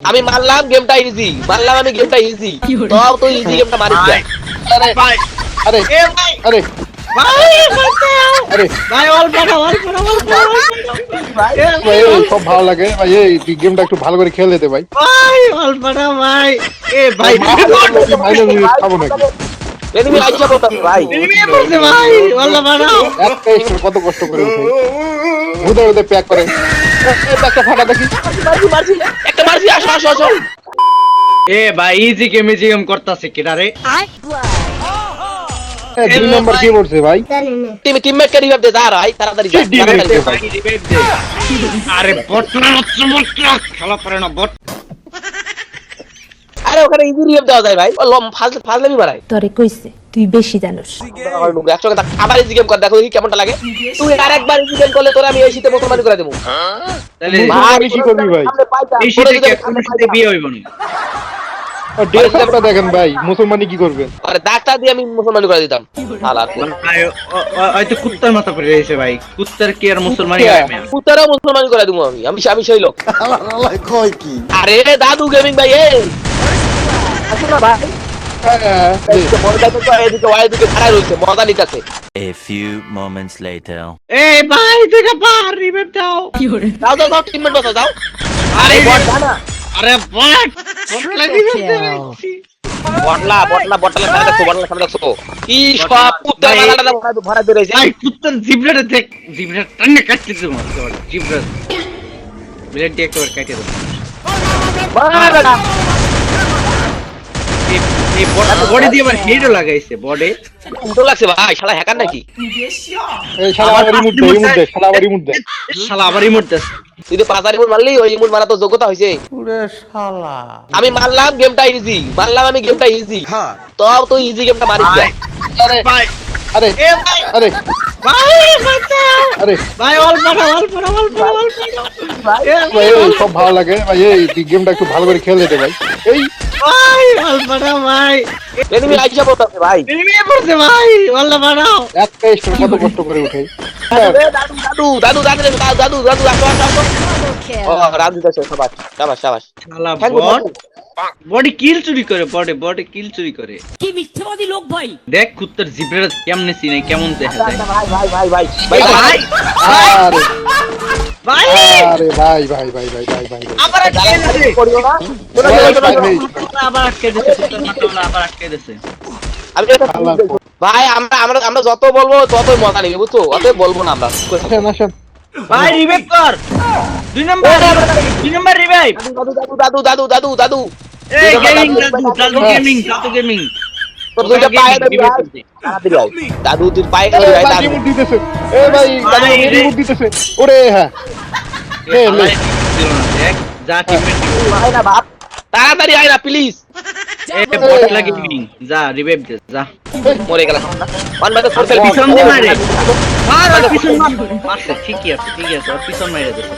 আমি মানলাম গেমটা ইজি মানলাম আমি গেমটা ইজি তো তুই ইজি গেমটা মারিস। আরে ভাই। আরে এ ভাই। আরে। সব ভালো লাগে। ভাই এই গেমটা একটু ভালো করে খেলে দে ভাই। ভাই ভাই। এ ভাই মাইনাস খাব নাকি? এনিমি আইসা বলতাম ভাই। এনিমি পড়ছে ভাই। অল্প বাড়াও কত কষ্ট করে উঠে। ভুদে প্যাক করে। এই ফাটা দেখি মারছি মারছি একটা মারছি আসো আসো আসো এ ভাই ইজি গেম ইজি গেম করতাছে কিরা রে দুই নম্বর কি পড়ছে ভাই? টিম টিমমেট কে রিভাইভ দে যা ভাই তাড়াতাড়ি যা Revive দে? আরে বট না হচ্ছে বট খেলা পারে না বট আরে ওখানে ইজি রিভাইভ দেওয়া যায় ভাই। ও লম ফাজলে ফাজলেমি মারাই তরে কইছে। তুই বেশি জানোস। আবার ইজি গেম কর দেখো দেখি কেমনটা লাগে। তুই ইজি গেম করলে তোরে আমি এই শীতে মুসলমানি করে দেবো। তাহলে মুসলমানি কি করবি ভাই? এই শীতে কি কোনো শীতে বিয়ে হইব না দেখেন ভাই মুসলমানি কি করবেন আরে ডাক্তার দিয়ে আমি মুসলমানি করে দিতাম। আলার ভাই, ও- ও- হয়তো কুত্তার মাথা পড়ে রয়েছে ভাই। কুত্তার কি আর মুসলমানি মুসলমানি করে দেবো আমি। আমি আমি সেই লোক। আরে দাদু গেমিং ভাই এই। আসো না ভাই। হ্যাঁ, A few moments later. এই ভাই দেখা পার রিবেট দাও। যাও যাও যাও টিমমেট বসাও যাও আরে বট জানা আরে বট বটলা রিবেট দিচ্ছি বটলা বটলা বটলা সামনে দেখো বটলা সামনে দেখো। কি সব ভাই- মালাটা ভরা ভরা দিয়ে রয়েছে ভাই কুত্তার জিবরাটা দেখ জিবরাটা টান্নে কাটতে তোমার জিবরা ব্লেড দিয়ে একবার কেটে দাও। বাড়া বডি দিয়ে আবার হেডও লাগাইছে বডি উল্টো লাগছে ভাই শালা হ্যাকার নাকি? এই শালা আবার রিমোট দে রিমোট দে শালা আবার রিমোট দে। শালা আবার ইমোট দেস তুই তো পাঁচ ইমুন মারলি ওই ইমুন মারা তো যোগ্যতা হয়েছে আমি মানলাম গেমটা ইজি মানলাম আমি গেমটা ইজি হ্যাঁ তো তুই ইজি গেমটা মারিস না। আরে ভাই। আরে এ ভাই। আরে। ভাই বাঁচাও আরে। ভাই অল্প না অল্প না অল্প না অল্প না এ ভাই এই সব ভালো লাগে। ভাই এই গেমটা একটু ভালো করে খেলে দে ভাই। এই ভাই অল্প না ভাই। এনিমি আইসা বলতাছে ভাই। এনিমি পড়ছে ভাই অল্প বাড়াও একটা স্টোর কত কষ্ট করে উঠে। হ্যাঁ, এ দাদু দাদু দাদু দাদু দাদু দাদু দাদু আসো ও রাত দিতেছে সবাই সাবাস সাবাস. বডি কিল চুরি করে বডি বডি কিল চুরি করে। কি মিথ্যাবাদী লোক ভাই? দেখ কুত্তার জিব্রাটা কেমনে চিনে কেমন দেখা যায় ভাই ভাই ভাই ভাই ভাই ভাই। ভাই। আরে ভাই ভাই ভাই ভাই ভাই ভাই। আবার আটকে দিছে। করিও না আবার আটকে দিছে আবার আটকে দিছে। আমি একটা ভাই আমরা আমরা আমরা যত বলব ততই মজা নেবে বুঝছ? অতএব বলব না আমরা ভাই রিভাইভ কর। দুই নম্বর দুই নম্বর রিভাইভ দাদু দাদু দাদু দাদু দাদু এই গেমিং দাদু দাদু গেমিং দাদু। গেমিং। দাদু তুই পায়ে দিতেছে। এ ভাই দাদু দিতেছে। ওরে হ্যাঁ। তাড়াতাড়ি আয় না প্লিজ যা রিভাইভ দে যা। মরে গেলাম। ওয়ান বাই পিছন দিয়ে মারে। পিছন মারছে ঠিকই আছে ঠিকই আছে পিছন মারে দিছে।